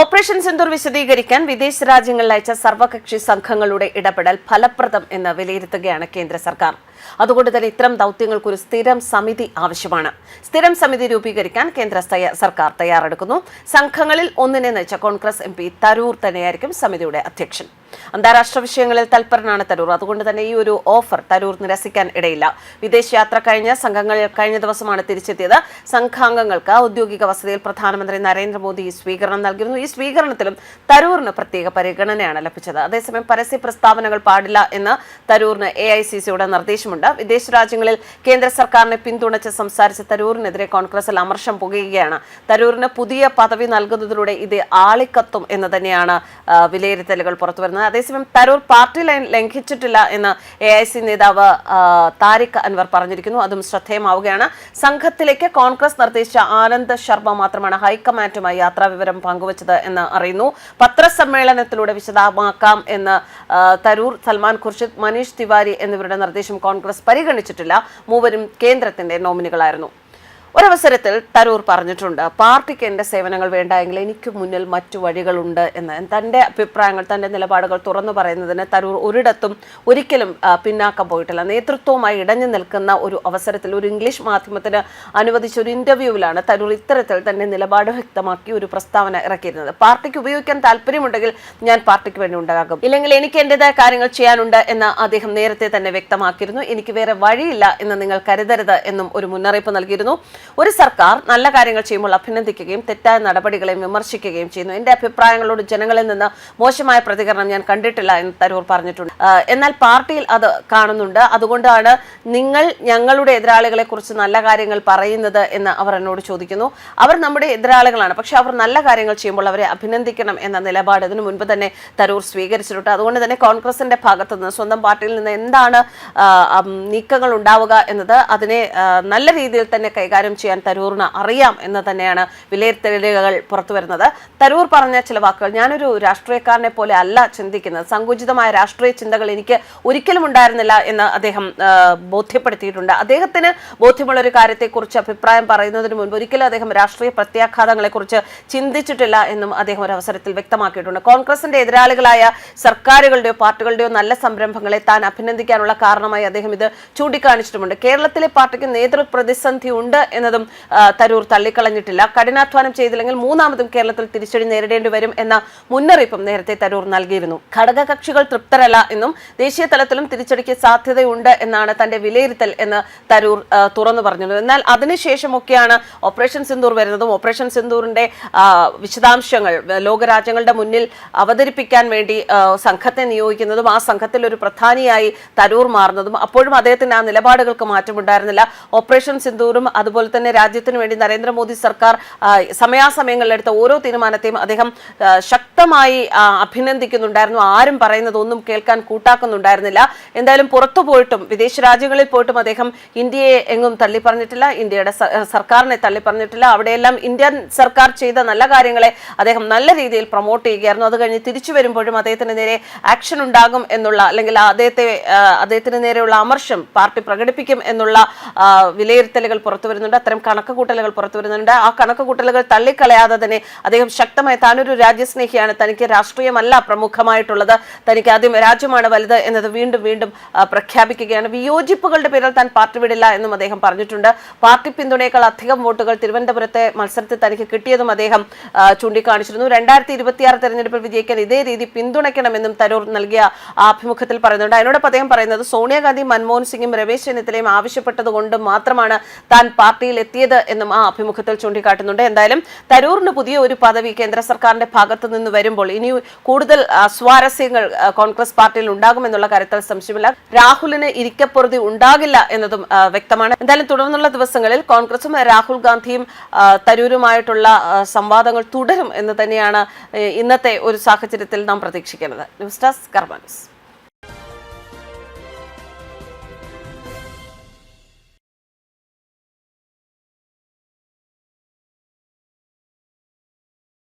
Operation Sindoor വിശദീകരിക്കാൻ വിദേശ രാജ്യങ്ങളിൽ അയച്ച സർവകക്ഷി സംഘങ്ങളുടെ ഇടപെടൽ ഫലപ്രദം എന്ന് വിലയിരുത്തുകയാണ് കേന്ദ്ര സർക്കാർ. അതുകൊണ്ട് തന്നെ ഇത്തരം ദൗത്യങ്ങൾക്ക് ഒരു സ്ഥിരം സമിതി ആവശ്യമാണ്. സ്ഥിരം സമിതി രൂപീകരിക്കാൻ കേന്ദ്ര സർക്കാർ തയ്യാറെടുക്കുന്നു. സംഘങ്ങളിൽ ഒന്നിനെ നയിച്ച കോൺഗ്രസ് എം തരൂർ തന്നെയായിരിക്കും സമിതിയുടെ അധ്യക്ഷൻ. അന്താരാഷ്ട്ര വിഷയങ്ങളിൽ തൽപരനാണ് തരൂർ. അതുകൊണ്ട് തന്നെ ഈ ഒരു ഓഫർ തരൂർ നിരസിക്കാൻ ഇടയില്ല. വിദേശയാത്ര കഴിഞ്ഞ സംഘങ്ങൾ കഴിഞ്ഞ ദിവസമാണ് തിരിച്ചെത്തിയത്. സംഘാംഗങ്ങൾക്ക് ഔദ്യോഗിക വസതിയിൽ പ്രധാനമന്ത്രി നരേന്ദ്രമോദി സ്വീകരണം നൽകിയിരുന്നു. ഈ സ്വീകരണത്തിലും തരൂറിന് പ്രത്യേക പരിഗണനയാണ് ലഭിച്ചത്. അതേസമയം പരസ്യ പ്രസ്താവനകൾ പാടില്ല എന്ന് തരൂറിന് എ ഐ സി സിയുടെ നിർദ്ദേശമുണ്ട്. വിദേശ രാജ്യങ്ങളിൽ കേന്ദ്ര സർക്കാരിനെ പിന്തുണച്ച് സംസാരിച്ച തരൂറിനെതിരെ കോൺഗ്രസിൽ അമർഷം പുകയുകയാണ്. തരൂറിന് പുതിയ പദവി നൽകുന്നതിലൂടെ ഇത് ആളിക്കത്തും എന്ന് തന്നെയാണ് വിലയിരുത്തലുകൾ പുറത്തുവരുന്നത്. അതേസമയം തരൂർ പാർട്ടി ലൈൻ ലംഘിച്ചിട്ടില്ല എന്ന് എ ഐ സി നേതാവ് താരിഖ് അൻവർ പറഞ്ഞിരിക്കുന്നു. അതും ശ്രദ്ധേയമാവുകയാണ്. സംഘത്തിലേക്ക് കോൺഗ്രസ് നിർദ്ദേശിച്ച ആനന്ദ് ശർമ്മ മാത്രമാണ് ഹൈക്കമാൻഡുമായി യാത്രാ വിവരം പങ്കുവച്ചത് എന്ന് അറിയുന്നു. പത്രസമ്മേളനത്തിലൂടെ വിശദമാക്കാം എന്ന് തരൂർ സൽമാൻ ഖുർഷിദ് മനീഷ് തിവാരി എന്നിവരുടെ നിർദ്ദേശം കോൺഗ്രസ് പരിഗണിച്ചിട്ടില്ല. മൂവരും കേന്ദ്രത്തിന്റെ നോമിനികളായിരുന്നു. ഒരവസരത്തിൽ തരൂർ പറഞ്ഞിട്ടുണ്ട് പാർട്ടിക്ക് എന്റെ സേവനങ്ങൾ വേണ്ട എങ്കിൽ എനിക്ക് മുന്നിൽ മറ്റു വഴികളുണ്ട് എന്ന്. തന്റെ അഭിപ്രായങ്ങൾ തന്റെ നിലപാടുകൾ തുറന്നു പറയുന്നതിന് തരൂർ ഒരിടത്തും ഒരിക്കലും പിന്നാക്കം പോയിട്ടില്ല. നേതൃത്വവുമായി ഇടഞ്ഞു നിൽക്കുന്ന ഒരു അവസരത്തിൽ ഒരു ഇംഗ്ലീഷ് മാധ്യമത്തിന് അനുവദിച്ച ഒരു ഇന്റർവ്യൂവിലാണ് തരൂർ ഇത്തരത്തിൽ തന്റെ നിലപാട് വ്യക്തമാക്കി ഒരു പ്രസ്താവന ഇറക്കിയിരുന്നത്. പാർട്ടിക്ക് ഉപയോഗിക്കാൻ താല്പര്യമുണ്ടെങ്കിൽ ഞാൻ പാർട്ടിക്ക് വേണ്ടി ഉണ്ടാകും. ഇല്ലെങ്കിൽ എനിക്ക് എന്റെതായ കാര്യങ്ങൾ ചെയ്യാനുണ്ട് എന്ന് അദ്ദേഹം നേരത്തെ തന്നെ വ്യക്തമാക്കിയിരുന്നു. എനിക്ക് വേറെ വഴിയില്ല എന്ന് നിങ്ങൾ കരുതരുത് എന്നും ഒരു മുന്നറിയിപ്പ് നൽകിയിരുന്നു. ഒരു സർക്കാർ നല്ല കാര്യങ്ങൾ ചെയ്യുമ്പോൾ അഭിനന്ദിക്കുകയും തെറ്റായ നടപടികളെയും വിമർശിക്കുകയും ചെയ്യുന്നു. എന്റെ അഭിപ്രായങ്ങളോട് ജനങ്ങളിൽ നിന്ന് മോശമായ പ്രതികരണം ഞാൻ കണ്ടിട്ടില്ല എന്ന് തരൂർ പറഞ്ഞിട്ടുണ്ട്. എന്നാൽ പാർട്ടിയിൽ അത് കാണുന്നുണ്ട്. അതുകൊണ്ടാണ് നിങ്ങൾ ഞങ്ങളുടെ എതിരാളികളെ കുറിച്ച് നല്ല കാര്യങ്ങൾ പറയുന്നത് എന്ന് അവർ എന്നോട് ചോദിക്കുന്നു. അവർ നമ്മുടെ എതിരാളികളാണ്. പക്ഷെ അവർ നല്ല കാര്യങ്ങൾ ചെയ്യുമ്പോൾ അവരെ അഭിനന്ദിക്കണം എന്ന നിലപാട് ഇതിനു മുൻപ് തന്നെ തരൂർ സ്വീകരിച്ചിട്ടുണ്ട്. അതുകൊണ്ട് തന്നെ കോൺഗ്രസിന്റെ ഭാഗത്തു നിന്ന് സ്വന്തം പാർട്ടിയിൽ നിന്ന് എന്താണ് നീക്കങ്ങൾ ഉണ്ടാവുക എന്നത് അതിനെ നല്ല രീതിയിൽ തന്നെ കൈകാര്യം ചെയ്യാൻ തരൂറിന് അറിയാം എന്ന് തന്നെയാണ് വിലയിരുത്തലുകൾ പുറത്തു വരുന്നത് തരൂർ പറഞ്ഞ ചില വാക്കുകൾ ഞാനൊരു രാഷ്ട്രീയക്കാരനെ പോലെ അല്ല ചിന്തിക്കുന്നത്. സങ്കുചിതമായ രാഷ്ട്രീയ ചിന്തകൾ എനിക്ക് ഒരിക്കലും ഉണ്ടായിരുന്നില്ല എന്ന് അദ്ദേഹം ബോധ്യപ്പെടുത്തിയിട്ടുണ്ട്. അദ്ദേഹത്തിന് ബോധ്യമുള്ള ഒരു കാര്യത്തെക്കുറിച്ച് അഭിപ്രായം പറയുന്നതിന് മുൻപ് ഒരിക്കലും അദ്ദേഹം രാഷ്ട്രീയ പ്രത്യാഘാതങ്ങളെക്കുറിച്ച് ചിന്തിച്ചിട്ടില്ല എന്നും അദ്ദേഹം ഒരു അവസരത്തിൽ വ്യക്തമാക്കിയിട്ടുണ്ട്. കോൺഗ്രസിന്റെ എതിരാളികളായ സർക്കാരുകളുടെയോ പാർട്ടികളുടെയോ നല്ല സംരംഭങ്ങളെ താൻ അഭിനന്ദിക്കാനുള്ള കാരണമായി അദ്ദേഹം ഇത് ചൂണ്ടിക്കാണിച്ചിട്ടുമുണ്ട്. കേരളത്തിലെ പാർട്ടിക്ക് നേതൃപ്രതിസന്ധി ഉണ്ട് എന്നതും തരൂർ തള്ളിക്കളഞ്ഞിട്ടില്ല. കഠിനാധ്വാനം ചെയ്തില്ലെങ്കിൽ മൂന്നാമതും കേരളത്തിൽ തിരിച്ചടി നേരിടേണ്ടി വരും എന്ന മുന്നറിയിപ്പും നേരത്തെ തരൂർ നൽകിയിരുന്നു. ഘടകകക്ഷികൾ തൃപ്തരല്ല എന്നും ദേശീയ തലത്തിലും തിരിച്ചടിക്ക് സാധ്യതയുണ്ട് എന്നാണ് തന്റെ വിലയിരുത്തൽ എന്ന് തരൂർ തുറന്നു പറഞ്ഞത് എന്നാൽ അതിനുശേഷമൊക്കെയാണ് ഓപ്പറേഷൻ സിന്ദൂർ വരുന്നതും ഓപ്പറേഷൻ സിന്ദൂറിന്റെ വിശദാംശങ്ങൾ ലോകരാജ്യങ്ങളുടെ മുന്നിൽ അവതരിപ്പിക്കാൻ വേണ്ടി സംഘത്തെ നിയോഗിക്കുന്നതും ആ സംഘത്തിൽ ഒരു പ്രധാനിയായി തരൂർ മാറുന്നതും അപ്പോഴും അദ്ദേഹത്തിന് ആ നിലപാടുകൾക്ക് മാറ്റമുണ്ടായിരുന്നില്ല. ഓപ്പറേഷൻ സിന്ദൂറും അതുപോലെ തന്നെ രാജ്യത്തിന് വേണ്ടി നരേന്ദ്രമോദി സർക്കാർ സമയാസമയങ്ങളിലെടുത്ത ഓരോ തീരുമാനത്തെയും അദ്ദേഹം ആ, ശക്തമായി അഭിനന്ദിക്കുന്നുണ്ടായിരുന്നു. ആരും പറയുന്നത് ഒന്നും കേൾക്കാൻ കൂട്ടാക്കുന്നുണ്ടായിരുന്നില്ല. എന്തായാലും പുറത്തു പോയിട്ടും വിദേശ രാജ്യങ്ങളിൽ പോയിട്ടും അദ്ദേഹം ഇന്ത്യയെ എങ്ങും തള്ളി പറഞ്ഞിട്ടില്ല ഇന്ത്യയുടെ സർക്കാരിനെ തള്ളി പറഞ്ഞിട്ടില്ല അവിടെയെല്ലാം ഇന്ത്യൻ സർക്കാർ ചെയ്ത നല്ല കാര്യങ്ങളെ അദ്ദേഹം നല്ല രീതിയിൽ പ്രൊമോട്ട് ചെയ്യുകയായിരുന്നു. അത് കഴിഞ്ഞ് തിരിച്ചു വരുമ്പോഴും അദ്ദേഹത്തിന് നേരെ ആക്ഷൻ ഉണ്ടാകും എന്നുള്ള അല്ലെങ്കിൽ അദ്ദേഹത്തെ അദ്ദേഹത്തിന് നേരെയുള്ള അമർഷം പാർട്ടി പ്രകടിപ്പിക്കും എന്നുള്ള വിലയിരുത്തലുകൾ പുറത്തു വരുന്നുണ്ട്. അത്തരം കണക്കുകൂട്ടലുകൾ പുറത്തു വരുന്നുണ്ട്. ആ കണക്കുകൂട്ടലുകൾ തള്ളിക്കളയാതെ തന്നെ അദ്ദേഹം ശക്തമായി താനൊരു രാജ്യസ്നേഹിയാണ് തനിക്ക് രാഷ്ട്രീയമല്ല പ്രമുഖമായിട്ടുള്ളത്. തനിക്ക് ആദ്യം രാജ്യമാണ് വലുത് എന്നത് വീണ്ടും വീണ്ടും പ്രഖ്യാപിക്കുകയാണ്. വിയോജിപ്പുകളുടെ പേരിൽ താൻ പാർട്ടി വിടില്ല എന്നും അദ്ദേഹം പറഞ്ഞിട്ടുണ്ട്. പാർട്ടി പിന്തുണയേക്കാൾ അധികം വോട്ടുകൾ തിരുവനന്തപുരത്തെ മത്സരത്തിൽ തനിക്ക് കിട്ടിയതും അദ്ദേഹം ചൂണ്ടിക്കാണിച്ചിരുന്നു. രണ്ടായിരത്തി ഇരുപത്തിയാറ് തെരഞ്ഞെടുപ്പിൽ വിജയിക്കാൻ ഇതേ രീതി പിന്തുണയ്ക്കണമെന്നും തരൂർ നൽകിയ ആഭിമുഖ്യത്തിൽ പറയുന്നുണ്ട്. അതിനോടൊപ്പം അദ്ദേഹം പറയുന്നത് സോണിയാഗാന്ധി മൻമോഹൻ സിംഗും രമേശ് ചെന്നിത്തലയും ആവശ്യപ്പെട്ടതുകൊണ്ട് മാത്രമാണ് താൻ പാർട്ടിയിൽ എത്തിയത് എന്നും ആ അഭിമുഖത്തിൽ ചൂണ്ടിക്കാട്ടുന്നുണ്ട്. എന്തായാലും തരൂറിന് പുതിയ ഒരു പദവി കേന്ദ്ര സർക്കാരിന്റെ ഭാഗത്തു നിന്ന് വരുമ്പോൾ ഇനി കൂടുതൽ സ്വാരസ്യങ്ങൾ കോൺഗ്രസ് പാർട്ടിയിൽ ഉണ്ടാകുമെന്നുള്ള കാര്യത്തിൽ സംശയമില്ല. രാഹുലിന് ഇരിക്കപ്പുറതി ഉണ്ടാകില്ല എന്നതും വ്യക്തമാണ്. എന്തായാലും തുടർന്നുള്ള ദിവസങ്ങളിൽ കോൺഗ്രസും രാഹുൽ ഗാന്ധിയും തരൂരുമായിട്ടുള്ള സംവാദങ്ങൾ തുടരും എന്ന് തന്നെയാണ് ഇന്നത്തെ ഒരു സാഹചര്യത്തിൽ നാം പ്രതീക്ഷിക്കുന്നത്. News desk Karma news.